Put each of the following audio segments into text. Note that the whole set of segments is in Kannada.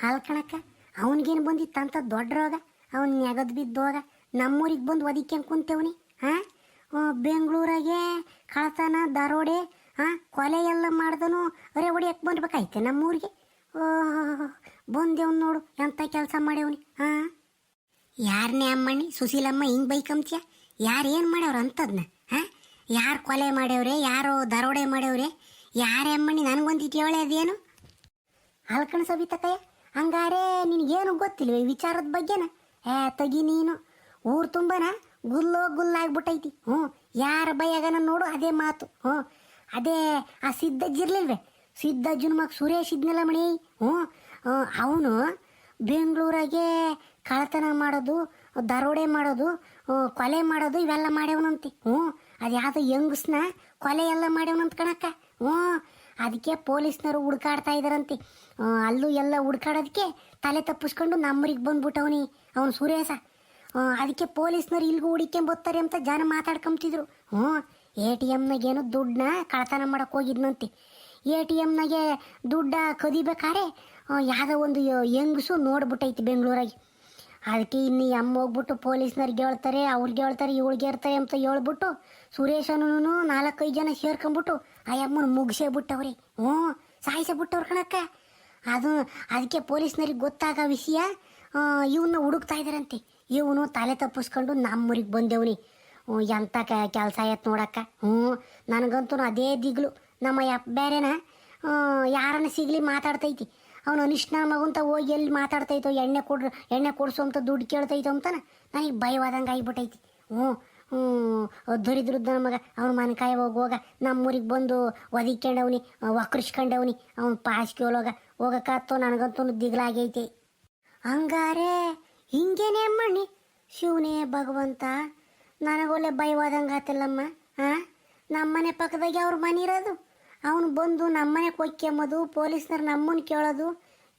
ಹಾಲು ಕಣಕ್ಕ? ಅವನಿಗೇನು ಬಂದಿತ್ತು ಅಂತ ದೊಡ್ಡ ರೋಗ ಅವ್ನು ನೆಗದ್ ಬಿದ್ದೋಗ? ನಮ್ಮೂರಿಗೆ ಬಂದು ಒದಿಕ್ಯಂಗ್ ಕುಂತೇವನಿ? ಹಾಂ ಬೆಂಗಳೂರಾಗೆ ಕಳತನ, ದರೋಡೆ ಹಾಂ ಕೊಲೆ ಎಲ್ಲ ಮಾಡ್ದನು. ಅರೆ ಹೊಡಿಯಕ್ಕೆ ಬಂದ್ಬೇಕಾಯ್ತೆ ನಮ್ಮೂರಿಗೆ? ಓಹ್ ಬಂದೇವ್ ನೋಡು ಎಂಥ ಕೆಲಸ ಮಾಡ್ಯವನಿ ಹಾಂ ಯಾರನ್ನೇ ಅಮ್ಮಣ್ಣಿ? ಸುಶೀಲಮ್ಮ ಹಿಂಗೆ ಬೈಕಂತ್ಯ? ಯಾರು ಏನು ಮಾಡ್ಯವ್ರ ಅಂತದ್ನ ಹಾಂ ಯಾರು ಕೊಲೆ ಮಾಡ್ಯವ್ರೆ? ಯಾರು ದರೋಡೆ ಮಾಡ್ಯವ್ರೆ? ಯಾರೇ ಅಮ್ಮಣ್ಣಿ ನನಗೊಂದಿಟ್ಟು ಹೇಳಿ ಅದೇನು ಅಲ್ಕಣ ಸಬಿತಕಯ್ಯ ಹಂಗಾರೆ ನಿನಗೇನು ಗೊತ್ತಿಲ್ವ ಈ ವಿಚಾರದ ಬಗ್ಗೆನ? ಏ, ತಗಿ ನೀನು. ಊರು ತುಂಬನ ಗುಲ್ಲೋ ಗುಲ್ಲಾಗ್ಬಿಟ್ಟೈತಿ. ಹ್ಞೂ, ಯಾರ ಬೈಯಾಗನ ನೋಡು ಅದೇ ಮಾತು. ಹ್ಞೂ, ಅದೇ ಆ ಸಿದ್ದಜ್ಜಿರ್ಲಿಲ್ವೇ ಸಿದ್ದಜ್ಜನ ಮಗ ಸುರೇಶ್ ಇದ್ನಲ್ಲ ಮಣಿ. ಹ್ಞೂ ಅವನು ಬೆಂಗಳೂರಾಗೆ ಕಳ್ಳತನ ಮಾಡೋದು, ದರೋಡೆ ಮಾಡೋದು ಕೊಲೆ ಮಾಡೋದು ಇವೆಲ್ಲ ಮಾಡ್ಯವನಂತೆ. ಹ್ಞೂ ಅದು ಯಾವುದೋ ಯಂಗ್ಸ್ನ ಕೊಲೆ ಎಲ್ಲ ಮಾಡ್ಯವನಂತ ಕಣಕ್ಕ. ಹ್ಞೂ ಅದಕ್ಕೆ ಪೊಲೀಸ್ನವರು ಹುಡ್ಕಾಡ್ತಾ ಇದ್ದಾರಂತೆ ಅಲ್ಲೂ ಎಲ್ಲ ಹುಡ್ಕಾಡೋದಕ್ಕೆ ತಲೆ ತಪ್ಪಿಸ್ಕೊಂಡು ನಮ್ಮರಿಗೆ ಬಂದ್ಬಿಟ್ಟವನಿ ಅವನು ಸುರೇಶ. ಅದಕ್ಕೆ ಪೊಲೀಸ್ನವ್ರು ಇಲ್ಗೂ ಹುಡಿಕೊಂಬತ್ತಾರೆ ಅಂತ ಜನ ಮಾತಾಡ್ಕೊಂತಿದ್ರು ಹ್ಞೂ, ಎ ಟಿ ಎಮ್ನಾಗೇನು ದುಡ್ಡನ್ನ ಕಳತನ ಮಾಡಕ್ಕೆ ಹೋಗಿದ್ನಂತೆ. ಎ ಟಿ ಎಮ್ನಾಗೆ ದುಡ್ಡ ಕದಿಬೇಕಾರೆ ಯಾವುದೋ ಒಂದು ಹೆಂಗಸು ನೋಡ್ಬಿಟ್ಟೈತಿ ಬೆಂಗಳೂರಾಗಿ. ಅದಕ್ಕೆ ಇನ್ನು ಎಮ್ಮ ಹೋಗ್ಬಿಟ್ಟು ಪೊಲೀಸ್ನವ್ರಿಗೆ ಹೇಳ್ತಾರೆ ಅವ್ರಿಗೆ ಹೇಳ್ತಾರೆ ಇವಳಿಗೆ ಹೇಳ್ತಾರೆ ಅಂತ ಹೇಳ್ಬಿಟ್ಟು ಸುರೇಶನೂ ನಾಲ್ಕೈದು ಜನ ಸೇರ್ಕೊಂಬಿಟ್ಟು ಆ ಯಮ್ಮನ ಮುಗಿಸೇ ಬಿಟ್ಟವ್ರಿ ಹ್ಞೂ ಸಾಯಿಸೇ ಬಿಟ್ಟವ್ರು ಕಣಕ್ಕ. ಅದು, ಅದಕ್ಕೆ ಪೊಲೀಸ್ನವ್ರಿಗೆ ಗೊತ್ತಾಗ ವಿಷಯ ಇವನ್ನ ಹುಡುಕ್ತಾ ಇದ್ದಾರಂತೆ ಇವನು ತಲೆ ತಪ್ಪಿಸ್ಕೊಂಡು ನಮ್ಮೂರಿಗೆ ಬಂದೇವ್ನಿ. ಎಂಥ ಎಂಥ ಕೆಲಸ ಆಯ್ತು ನೋಡಕ್ಕ. ಹ್ಞೂ ನನಗಂತೂ ಅದೇ ದಿಗ್ಲು. ನಮ್ಮ ಯಪ್ಪ ಬೇರೆನ ಯಾರನ್ನ ಸಿಗ್ಲಿ ಮಾತಾಡ್ತೈತಿ. ಅವನು ಅನಿಷ್ಣ ಮಗುಂತ ಹೋಗಿ ಎಲ್ಲಿ ಮಾತಾಡ್ತೈತೋ, ಎಣ್ಣೆ ಕೊಡ್ರಿ, ಎಣ್ಣೆ ಕೊಡ್ಸೋ ಅಂತ ದುಡ್ಡು ಕೇಳ್ತೈತೋ ಅಂತ ನನಗೆ ಭಯವಾದಂಗೆ ಆಗಿಬಿಟ್ಟೈತಿ ಹ್ಞೂ ದೊರಿದ್ರದ್ದು ಮಗ, ಅವ್ನ ಮನಕಾಯ ಹೋಗೋಗ ಹೋಗ. ನಮ್ಮೂರಿಗೆ ಬಂದು ಒದಿಕೊಂಡವ್ನಿ ವಕ್ರಿಸ್ಕೊಂಡವ್ನಿ. ಅವ್ನು ಪಾಸ್ಗೆ ಹೋಗ ಹೋಗಕ್ಕಾತೋ ನನಗಂತೂ ದಿಗ್ಲಾಗೈತಿ. ಹಂಗಾರೆ, ಹಿಂಗೇನೆ ಅಮ್ಮಣ್ಣಿ? ಶಿವನೇ ಭಗವಂತ ನನಗೊಳ್ಳೆ ಭಯವಾದಂಗೆ ಆತಲ್ಲಮ್ಮ ಹಾಂ ನಮ್ಮನೆ ಪಕ್ಕದಾಗೆ ಅವ್ರ ಮನೆ ಇರೋದು. ಅವನು ಬಂದು ನಮ್ಮನೆ ಕೊಯ್ಕೆಂಬೋದು ಪೊಲೀಸ್ನವ್ರು ನಮ್ಮನ್ನ ಕೇಳೋದು.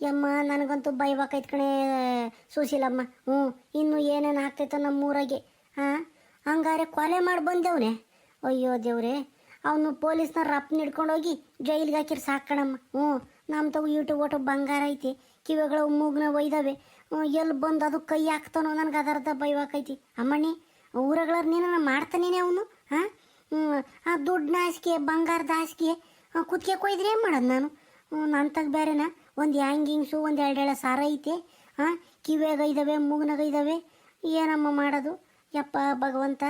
ಯಮ್ಮ, ನನಗಂತೂ ಭಯವಾಕೈತ್ ಕಣೆ, ಸುಶೀಲಮ್ಮ. ಹ್ಞೂ ಇನ್ನು ಏನೇನು ಆಗ್ತೈತೋ ನಮ್ಮೂರಾಗೆ ಹಾಂ ಹಂಗಾರೆ ಕೊಲೆ ಮಾಡಿ ಬಂದವನೆ. ಅಯ್ಯೋ ದೇವ್ರೆ, ಅವನು ಪೊಲೀಸ್ನವ್ರು ರಪ್ನ ಹಿಡ್ಕೊಂಡೋಗಿ ಜೈಲಿಗೆ ಹಾಕಿರ್ ಸಾಕಣಮ್ಮ ಹ್ಞೂ ನಮ್ಮ ತಗು ಈಟು ಓಟು ಬಂಗಾರ ಐತಿ. ಕಿವಿಗಳು ಮೂಗ್ನ ಒಯ್ದವೆ. ಎಲ್ಲಿ ಬಂದು ಅದು ಕೈ ಹಾಕ್ತಾನೋ ನನಗೆ ಅದರ್ಧ ಬೈವಾಕೈತಿ ಅಮ್ಮಣ್ಣಿ ಊರಗಳ ನಾನು ಮಾಡ್ತಾನೇನೆ ಅವನು, ಹಾಂ? ಆ ದುಡ್ಡು ಹಾಸಿಗೆ ಬಂಗಾರದ ಹಾಸಿಗೆ ಕುತ್ಕೆ ಕೊಯ್ದ್ರೆ ಏನು ಮಾಡೋದು ನಾನು? ನನ್ನ ತಗ ಬೇರೆನ ಒಂದು ಹ್ಯಾಂಗಿಂಗ್ಸು, ಒಂದು ಎರಡೆರಡು ಸಾರ ಐತೆ, ಹಾಂ? ಕಿವಿಯಾಗ ಇದ್ದಾವೆ ಮೂಗ್ನಾಗ ಇದ್ದಾವೆ ಏನಮ್ಮ ಮಾಡೋದು? ಯಪ್ಪ ಭಗವಂತ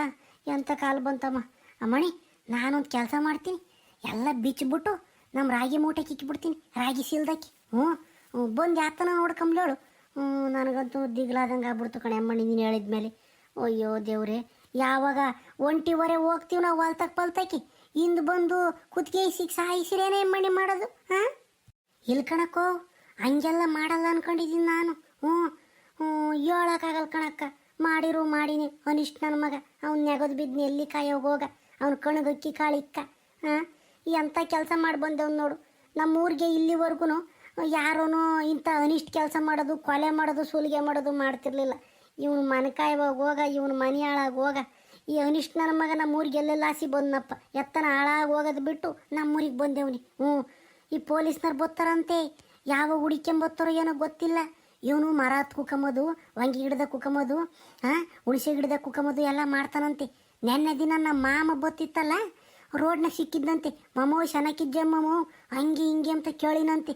ಎಂಥ ಕಾಲು ಬಂತಮ್ಮ? ಅಮ್ಮಣಿ, ನಾನೊಂದು ಕೆಲಸ ಮಾಡ್ತೀನಿ. ಎಲ್ಲ ಬಿಚ್ಚಿಬಿಟ್ಟು ನಮ್ಮ ರಾಗಿ ಮೂಟೆ ಕಿಕ್ಕಿಬಿಡ್ತೀನಿ. ರಾಗಿ ಸೀಲ್ದಾಕಿ ಹ್ಞೂ ಬಂದು ಯಾತನ ನೋಡ್ಕೊಂಬ್ಲೇಳು ಹ್ಞೂ ನನಗಂತೂ ದಿಗ್ಲಾದಂಗೆ ಆಗ್ಬಿಡ್ತು ಕಣೆ ಅಮ್ಮಣಿ ನೀನು ಹೇಳಿದ್ಮೇಲೆ ಅಯ್ಯೋ ದೇವ್ರೆ, ಯಾವಾಗ ಒಂಟಿವರೆ ಹೋಗ್ತೀವಿ ನಾವು ಹೊಲ್ತಕ್ಕೆ ಪಲ್ತಕಿ ಹಿಂದೆ ಬಂದು ಕುತ್ತಿಗೆ ಸಿಕ್ ಸಾಯಿಸಿರೇನೇ ಅಮ್ಮಣಿ ಮಾಡೋದು, ಹಾಂ? ಇಲ್ಲಿ ಕಣಕ್ಕೋ, ಹಂಗೆಲ್ಲ ಮಾಡಲ್ಲ ಅನ್ಕೊಂಡಿದ್ದೀನಿ ನಾನು. ಹ್ಞೂ ಹ್ಞೂ ಹೇಳೋಕ್ಕಾಗಲ್ಲ ಕಣಕ್ಕ. ಮಾಡಿರು ಮಾಡಿನಿ. ಅನಿಷ್ಟ್ ನನ್ನ ಮಗ. ಅವ್ನು ನೆಗದು ಬಿದ್ದು ಎಲ್ಲಿ ಹೋಗ? ಅವ್ನು ಕಣಗಕ್ಕಿ ಕಾಳಿಕ್ಕ ಹಾಂ ಎಂಥ ಕೆಲಸ ಮಾಡಿ ಬಂದವ್ನು ನೋಡು. ನಮ್ಮ ಊರಿಗೆ ಇಲ್ಲಿವರೆಗೂ ಯಾರೂ ಇಂಥ ಅನಿಷ್ಟ್ ಕೆಲಸ ಮಾಡೋದು, ಕೊಲೆ ಮಾಡೋದು, ಸುಲಿಗೆ ಮಾಡೋದು ಮಾಡ್ತಿರ್ಲಿಲ್ಲ. ಇವನು ಮನೆ ಕಾಯುವಾಗ ಹೋಗ, ಇವನು ಮನೆ ಹಾಳಾಗಿ ಹೋಗ. ಈ ಅನಿಷ್ಟ ನನ್ನ ಮಗ ನಮ್ಮ ಊರಿಗೆ ಎಲ್ಲೆಲ್ಲ ಆಸಿ ಬಂದನಪ್ಪ? ಎತ್ತನ ಹಾಳಾಗಿ ಹೋಗೋದು ಬಿಟ್ಟು ನಮ್ಮ ಊರಿಗೆ ಬಂದೇವ್ನಿ. ಹ್ಞೂ. ಈ ಪೊಲೀಸ್ನವ್ರು ಬತ್ತಾರಂತೆ ಯಾವ ಹುಡಿಕೊಂಬತ್ತಾರೋ ಏನೋ ಗೊತ್ತಿಲ್ಲ. ಇವನು ಮರ ಕುಕಮದು ವಂಗಿ ಗಿಡದ ಕುಕಮದು ಹಾಂ ಹುಣಸೆ ಗಿಡದ ಕುಕಮದು ಎಲ್ಲ ಮಾಡ್ತಾನಂತೆ. ನೆನ್ನೆ ದಿನ ನಮ್ಮ ಮಾಮ ಬತ್ತಿತ್ತಲ್ಲ ರೋಡ್ನಾಗ ಸಿಕ್ಕಿದ್ದಂತೆ. ಮಮೋ ಶನಕಿದ್ದೆ ಮಮೋ ಹಂಗೆ ಹಿಂಗೆ ಅಂತ ಕೇಳಿನಂತೆ.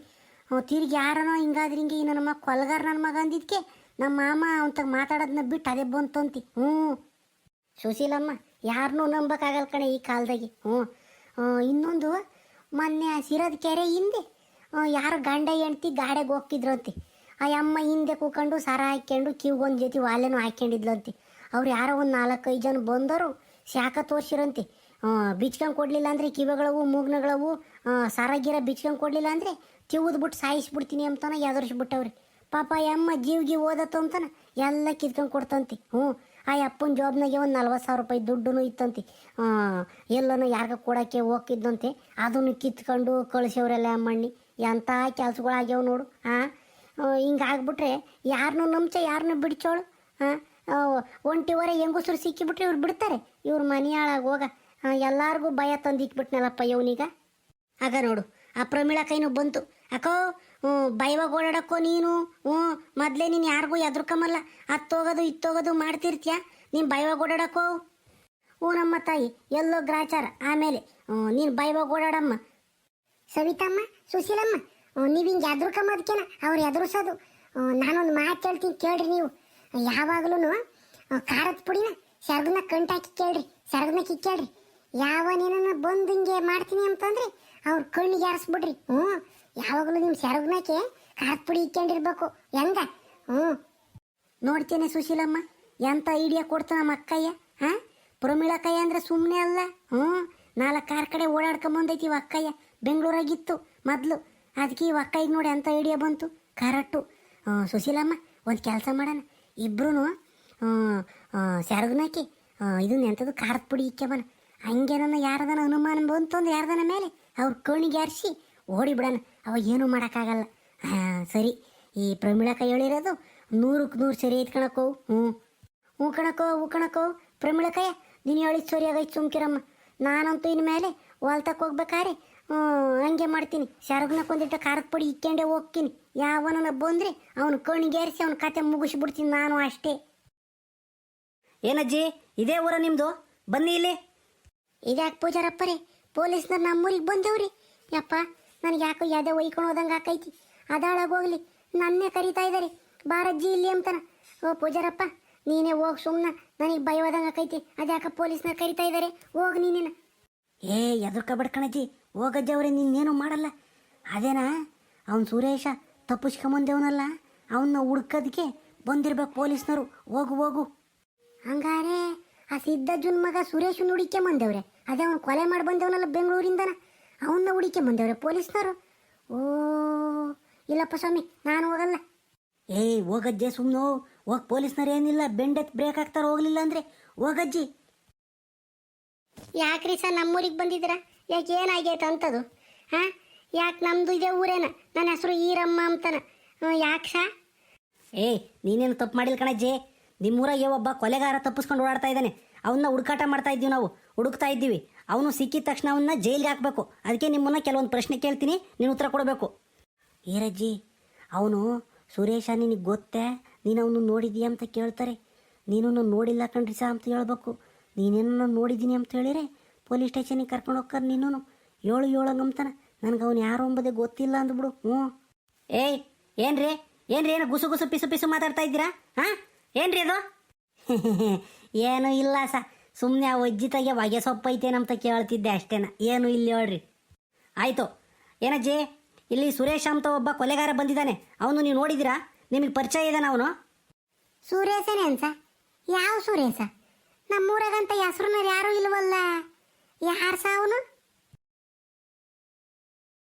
ತಿರುಗಿ ಯಾರನೋ ಹಿಂಗಾದ್ರೆ ಹಿಂಗೆ ಈ ನನ್ನ ಮಗ ಕೊಲ್ಗಾರ ನನ್ನ ಮಗ ಅಂದಿದ್ಕೆ, ನಮ್ಮ ಮಾಮ ಅಂತ ಮಾತಾಡೋದನ್ನ ಬಿಟ್ಟು ಅದೇ ಬಂತಂತೆ. ಹ್ಞೂ. ಸುಶೀಲಮ್ಮ ಯಾರನ್ನೂ ನಂಬಕ್ಕಾಗಲ್ಲ ಕಣೆ ಈ ಕಾಲದಾಗೆ. ಹ್ಞೂ. ಇನ್ನೊಂದು, ಮೊನ್ನೆ ಸಿರದ ಕೆರೆ ಹಿಂದೆ ಯಾರು ಗಂಡ ಹೆಂಡ್ತಿ ಗಾಡಿಗೆ ಹೋಗ್ತಿದ್ರಂತೆ. ಆ ಅಮ್ಮ ಹಿಂದೆ ಕೂಕೊಂಡು ಸರ ಹಾಕ್ಕೊಂಡು ಕಿವಿಗೊಂದು ಜೊತೆ ವಾಲೆನೂ ಹಾಕ್ಕೊಂಡಿದ್ಲಂತೆ ಅವ್ರು ಯಾರೋ ಒಂದು ನಾಲ್ಕೈದು ಜನ ಬಂದರು, ಶಾಖ ತೋರಿಸಿರಂತೆ. ಬಿಚ್ಕೊಂಡು ಕೊಡಲಿಲ್ಲ ಅಂದರೆ ಕಿವಿಗಳವು, ಮೂಗ್ನಗಳವು ಸರ ಗಿರ ಬಿಚ್ಕೊಂಡು ಕೊಡಲಿಲ್ಲ ಅಂದರೆ ಕಿವುದ್ಬಿಟ್ಟು ಸಾಯಿಸ್ಬಿಡ್ತೀನಿ ಅಂತಾನೆ ಎದುರಿಸ್ಬಿಟ್ಟವ್ರಿ ಪಾಪ ಅಮ್ಮ ಜೀವಿಗೆ ಓದತ್ತು ಅಂತಾನೆ, ಎಲ್ಲ ಕಿತ್ಕೊಂಡು ಕೊಡ್ತಂತೆ. ಹ್ಞೂ, ಆ ಅಪ್ಪನ ಜಾಬ್ನಾಗೆ ಒಂದು ನಲ್ವತ್ತು ಸಾವಿರ ರೂಪಾಯಿ ದುಡ್ಡು ಇತ್ತಂತೆ. ಎಲ್ಲನೂ ಯಾರಿಗ ಕೊಡೋಕ್ಕೆ ಹೋಗಿದ್ದಂತೆ ಅದನ್ನು ಕಿತ್ಕೊಂಡು ಕಳಿಸವ್ರೆಲ್ಲ ಅಮ್ಮಣ್ಣಿ ಎಂಥ ಕೆಲಸಗಳಾಗ್ಯಾವ ನೋಡು ಹಾಂ ಹಿಂಗಾಗ್ಬಿಟ್ರೆ ಯಾರನ್ನೂ ನಂಬಿಸ ಯಾರನ್ನೂ ಬಿಡ್ಚೋಳು. ಹಾಂ ಒಂಟಿವರೆ ಹೆಂಗಸರು ಸಿಕ್ಕಿಬಿಟ್ರೆ ಇವ್ರು ಬಿಡ್ತಾರೆ. ಇವ್ರ ಮನೆಯಾಳಾಗ ಹೋಗ. ಎಲ್ಲಾರ್ಗೂ ಭಯ ತಂದಿಕ್ಬಿಟ್ನಲ್ಲಪ್ಪ ಇವನೀಗ. ಆಗ ನೋಡು, ಆ ಪ್ರಮೀಳ ಕೈನೂ ಬಂತು. ಅಕ್ಕೋ ಹ್ಞೂ ಬೈವಾಗ ಓಡಾಡಕ್ಕೋ ನೀನು? ಹ್ಞೂ, ಮೊದಲೇ ನೀನು ಯಾರಿಗೂ ಎದ್ರಕಮಲ್ಲ ಹತ್ತೋಗೋದು ಇತ್ತೋಗೋದು ಮಾಡ್ತಿರ್ತೀಯ? ನೀನು ಭಯವಾಗಿ ಓಡಾಡಕ್ಕೋ? ಹ್ಞೂ ನಮ್ಮ ತಾಯಿ, ಎಲ್ಲೋ ಗ್ರಾಚಾರ. ಆಮೇಲೆ ನೀನು ಭಯವಾಗಿ ಓಡಾಡಮ್ಮ. ಸವಿತಮ್ಮ, ಸುಶೀಲಮ್ಮ ನೀವು ಹಿಂಗೆ ಎದುರ್ಕೊಂಬದಕ್ಕೇನ ಅವ್ರು ಎದುರಿಸೋದು. ನಾನೊಂದು ಮಾತು ಹೇಳ್ತೀನಿ ಕೇಳ್ರಿ ನೀವು. ಯಾವಾಗ್ಲೂ ಖಾರದ ಪುಡಿನ ಸೆರಗನ ಕಂಟಾಕಿ ಕೇಳ್ರಿ ಸೆರಗನ ಕಿಕ್ಕೇಳ್ರಿ ಯಾವನೇನ ಬಂದು ಹಿಂಗೆ ಮಾಡ್ತೀನಿ ಅಂತಂದ್ರೆ ಅವ್ರ ಕಣ್ಣಿಗೆ ಯಾರಿಸ್ಬಿಡ್ರಿ ಹ್ಞೂ ಯಾವಾಗಲೂ ನಿಮ್ಮ ಸೆರಗನಕ್ಕೆ ಖಾರದ ಪುಡಿ ಇಕ್ಕೊಂಡಿರ್ಬೇಕು. ಹೆಂಗ? ಹ್ಞೂ ನೋಡ್ತೀನಿ ಸುಶೀಲಮ್ಮ ಎಂಥ ಐಡಿಯಾ ಕೊಡ್ತು ನಮ್ಮ ಅಕ್ಕಯ್ಯ? ಹಾಂ? ಪ್ರಮಿಳಕ್ಕಯ್ಯ ಅಂದರೆ ಸುಮ್ಮನೆ ಅಲ್ಲ? ಹ್ಞೂ ನಾಲ್ಕು ಕಾರ್ ಕಡೆ ಓಡಾಡ್ಕೊಂಬಂದೈತಿ ಇವ ಅಕ್ಕಯ್ಯ. ಬೆಂಗಳೂರಾಗಿತ್ತು ಮೊದಲು. ಅದಕ್ಕೆ ಈ ಒಕ್ಕ ಈಗ ನೋಡಿ ಅಂತ ಐಡಿಯಾ ಬಂತು. ಕರೆಕ್ಟು ಸುಶೀಲಮ್ಮ, ಒಂದು ಕೆಲಸ ಮಾಡೋಣ. ಇಬ್ಬರೂ ಸೆರಗನಾಕಿ ಇದನ್ನ ಎಂಥದ್ದು ಖಾರದ ಪುಡಿ ಇಕ್ಕೆಬನ ಹಂಗೆ ನನ್ನ ಯಾರದನ ಅನುಮಾನ ಬಂತು ಅಂದ್ರೆ ಯಾರದನ ಮೇಲೆ ಅವ್ರ ಕೋಣಿಗೆ ಆರಿಸಿ ಓಡಿ ಬಿಡೋಣ. ಅವಾಗ ಏನೂ ಮಾಡೋಕ್ಕಾಗಲ್ಲ. ಸರಿ. ಈ ಪ್ರಮಿಳಕ್ಕ ಹೇಳಿರೋದು ನೂರಕ್ಕೆ ನೂರು ಸರಿ ಐತ್ ಕಣಕ್ಕೋ. ಹ್ಞೂ. ಹ್ಞೂ ಕಣಕ್ಕೋ ಹೂ ಕಣಕ್ಕೋ. ಪ್ರಮಿಳಕ್ಕಯ್ಯ ನೀನು ಹೇಳಿದ ಸರಿ ಆಗೈತೆ ಸುಮ್ಕಿರಮ್ಮ. ನಾನಂತೂ ಇನ್ಮೇಲೆ ಹೊಲ್ತಕ್ಕೆ ಹೋಗ್ಬೇಕಾರೆ ಹಂಗೆ ಮಾಡ್ತೀನಿ. ಶರಗ್ನ ಕೊಂದಿಟ್ಟ ಖಾರದ ಪುಡಿ ಇಕ್ಕೊಂಡೆ ಹೋಗ್ತೀನಿ. ಯಾವನ ಬಂದ್ರೆ ಅವನು ಕಣ್ಗೇರಿಸಿ ಅವನ ಕತೆ ಮುಗಿಸ್ಬಿಡ್ತೀನಿ ನಾನು ಅಷ್ಟೇ. ಏನಜ್ಜಿ ಇದೇ ಊರ ನಿಮ್ದು? ಬನ್ನಿ ಇಲ್ಲಿ. ಇದ್ಯಾಕೆ ಪೂಜಾರಪ್ಪರೇ? ಪೊಲೀಸ್ನವ್ರು ನಮ್ಮೂರಿಗೆ ಬಂದವ್ರಿ. ಯಪ್ಪ ನನಗೆ ಯಾಕೋ ಯಾವ್ದೇ ಒಯ್ಕೊಂಡು ಹೋದಂಗೆ ಆಕೈತಿ. ಅದಾಳಾಗೋಗ್ಲಿ ನನ್ನೇ ಕರಿತಾ ಇದ್ದಾರೆ ಬಾರಜ್ಜಿ ಇಲ್ಲಿ ಅಂತಾನ. ಓ ಪೂಜಾರಪ್ಪ ನೀನೇ ಹೋಗ್ ಸುಮ್ಮನೆ ನನಗೆ ಭಯವಾದಂಗೆ ಹಾಕೈತಿ ಅದ್ಯಾಕ ಪೊಲೀಸ್ನ ಕರಿತಾ ಇದ್ದಾರೆ ಹೋಗ್ ನೀನೇನ. ಏ ಎದುರ್ಕ ಬಡ್ಕಣಜ್ಜಿ ಹೋಗಜ್ಜಿ ಗಜ್ಜವ್ರೆ ನಿನ್ನೇನು ಮಾಡಲ್ಲ. ಅದೇನಾ? ಅವ್ನು ಸುರೇಶ ತಪ್ಪಿಸ್ಕೊಂಬಂದೇವನಲ್ಲ. ಅವನ್ನ ಹುಡ್ಕೋದಕ್ಕೆ ಬಂದಿರ್ಬೇಕು ಪೊಲೀಸ್ನವರು. ಹೋಗು ಹೋಗು. ಹಂಗಾರೆ ಆ ಸಿದ್ದಜ್ಜನ ಮಗ ಸುರೇಶ್ ಹುಡಿಕೆ ಬಂದವ್ರೆ ಅದೇ ಅವ್ನು ಕೊಲೆ ಮಾಡಿ ಬಂದವನಲ್ಲ ಬೆಂಗಳೂರಿಂದನ? ಅವನ್ನ ಹುಡಿಕೆ ಬಂದವ್ರೆ ಪೊಲೀಸ್ನವರು? ಓ, ಇಲ್ಲಪ್ಪ ಸ್ವಾಮಿ, ನಾನು ಹೋಗಲ್ಲ. ಏಯ್, ಹೋಗಜ್ಜೆ ಸುಮ್ಮನೆ ಹೋಗಿ ಪೊಲೀಸ್ನವ್ರು ಏನಿಲ್ಲ ಬೆಂಡೆತ್ ಬ್ರೇಕ್ ಹಾಕ್ತಾರೆ ಹೋಗ್ಲಿಲ್ಲ ಅಂದ್ರೆ? ಹೋಗಜ್ಜಿ. ಯಾಕ್ರಿ ಸರ್ ನಮ್ಮೂರಿಗೆ ಬಂದಿದ್ದೀರಾ? ಯಾಕೆ ಏನಾಗೈತೆ ಅಂತದು? ಹಾಂ? ಯಾಕೆ ನಮ್ಮದು ಇದೆ ಊರೇನ? ನನ್ನ ಹೆಸರು ಈರಮ್ಮ ಅಂತಾನ. ಯಾಕೆ ಸಾ? ಏಯ್ ನೀನೇನು ತಪ್ಪು ಮಾಡಿಲ್ಲ ಕಣಜ್ಜಿ. ನಿಮ್ಮೂರಾಗೆ ಒಬ್ಬ ಕೊಲೆಗಾರ ತಪ್ಪಿಸ್ಕೊಂಡು ಓಡಾಡ್ತಾ ಇದ್ದಾನೆ. ಅವನ್ನ ಹುಡುಕಾಟ ಮಾಡ್ತಾ ಇದ್ದೀವಿ ನಾವು. ಹುಡುಕ್ತಾ ಇದ್ದೀವಿ. ಅವನು ಸಿಕ್ಕಿದ ತಕ್ಷಣ ಅವನ್ನ ಜೈಲಿಗೆ ಹಾಕಬೇಕು. ಅದಕ್ಕೆ ನಿಮ್ಮನ್ನ ಕೆಲವೊಂದು ಪ್ರಶ್ನೆ ಕೇಳ್ತೀನಿ. ನೀನು ಉತ್ತರ ಕೊಡಬೇಕು. ಈರಜ್ಜಿ ಅವನು ಸುರೇಶ ನಿನಗೆ ಗೊತ್ತೇ? ನೀನು ಅವನು ನೋಡಿದೀಯ ಅಂತ ಕೇಳ್ತಾರೆ. ನೀನು ನೋಡಿಲ್ಲ ಕಣ್ರಿ ಸಾ ಅಂತ ಹೇಳ್ಬೇಕು. ನೀನೇನೋ ನೋಡಿದ್ದೀನಿ ಅಂತ ಹೇಳಿರೆ? ಪೊಲೀಸ್ ಸ್ಟೇಷನಿಗೆ ಕರ್ಕೊಂಡು ಹೋಗ್ಕರ್ ನೀನು ಏಳು ಏಳು ಗಮ್ತಾನ ನನಗೆ ಅವ್ನು ಯಾರು ಅಂಬುದೇ ಗೊತ್ತಿಲ್ಲ ಅಂದ್ಬಿಡು ಹ್ಞೂ. ಏಯ್, ಏನ್ರಿ? ಏನ್ರಿ ಏನು ಗುಸು ಗುಸು ಪಿಸು ಪಿಸು ಮಾತಾಡ್ತಾ ಇದ್ದೀರಾ? ಹಾಂ? ಏನ್ರಿ ಅದು? ಏನು ಇಲ್ಲ ಸ. ಸುಮ್ಮನೆ ಆ ಒಜ್ಜಿತಾಗೆ ಹೊಗೆ ಸೊಪ್ಪೈತೆ ಅಂತ ಕೇಳ್ತಿದ್ದೆ ಅಷ್ಟೇನ. ಏನು ಇಲ್ಲಿ ಹೇಳ್ರಿ. ಆಯಿತು. ಏನಜ್ಜಿ, ಇಲ್ಲಿ ಸುರೇಶ್ ಅಂತ ಒಬ್ಬ ಕೊಲೆಗಾರ ಬಂದಿದ್ದಾನೆ. ಅವನು ನೀವು ನೋಡಿದ್ದೀರಾ? ನಿಮಗೆ ಪರಿಚಯ ಇದ್ದಾನೆ ಅವನು? ಸುರೇಶನೇ ಅನ್ಸ ಯಾವ ಸುರೇಶ? ನಮ್ಮೂರಾಗಂತ ಹೆಸ್ರನ್ನ ಯಾರೂ ಇಲ್ವಲ್ಲ? ಯಾರು ಸಾ ಅವನು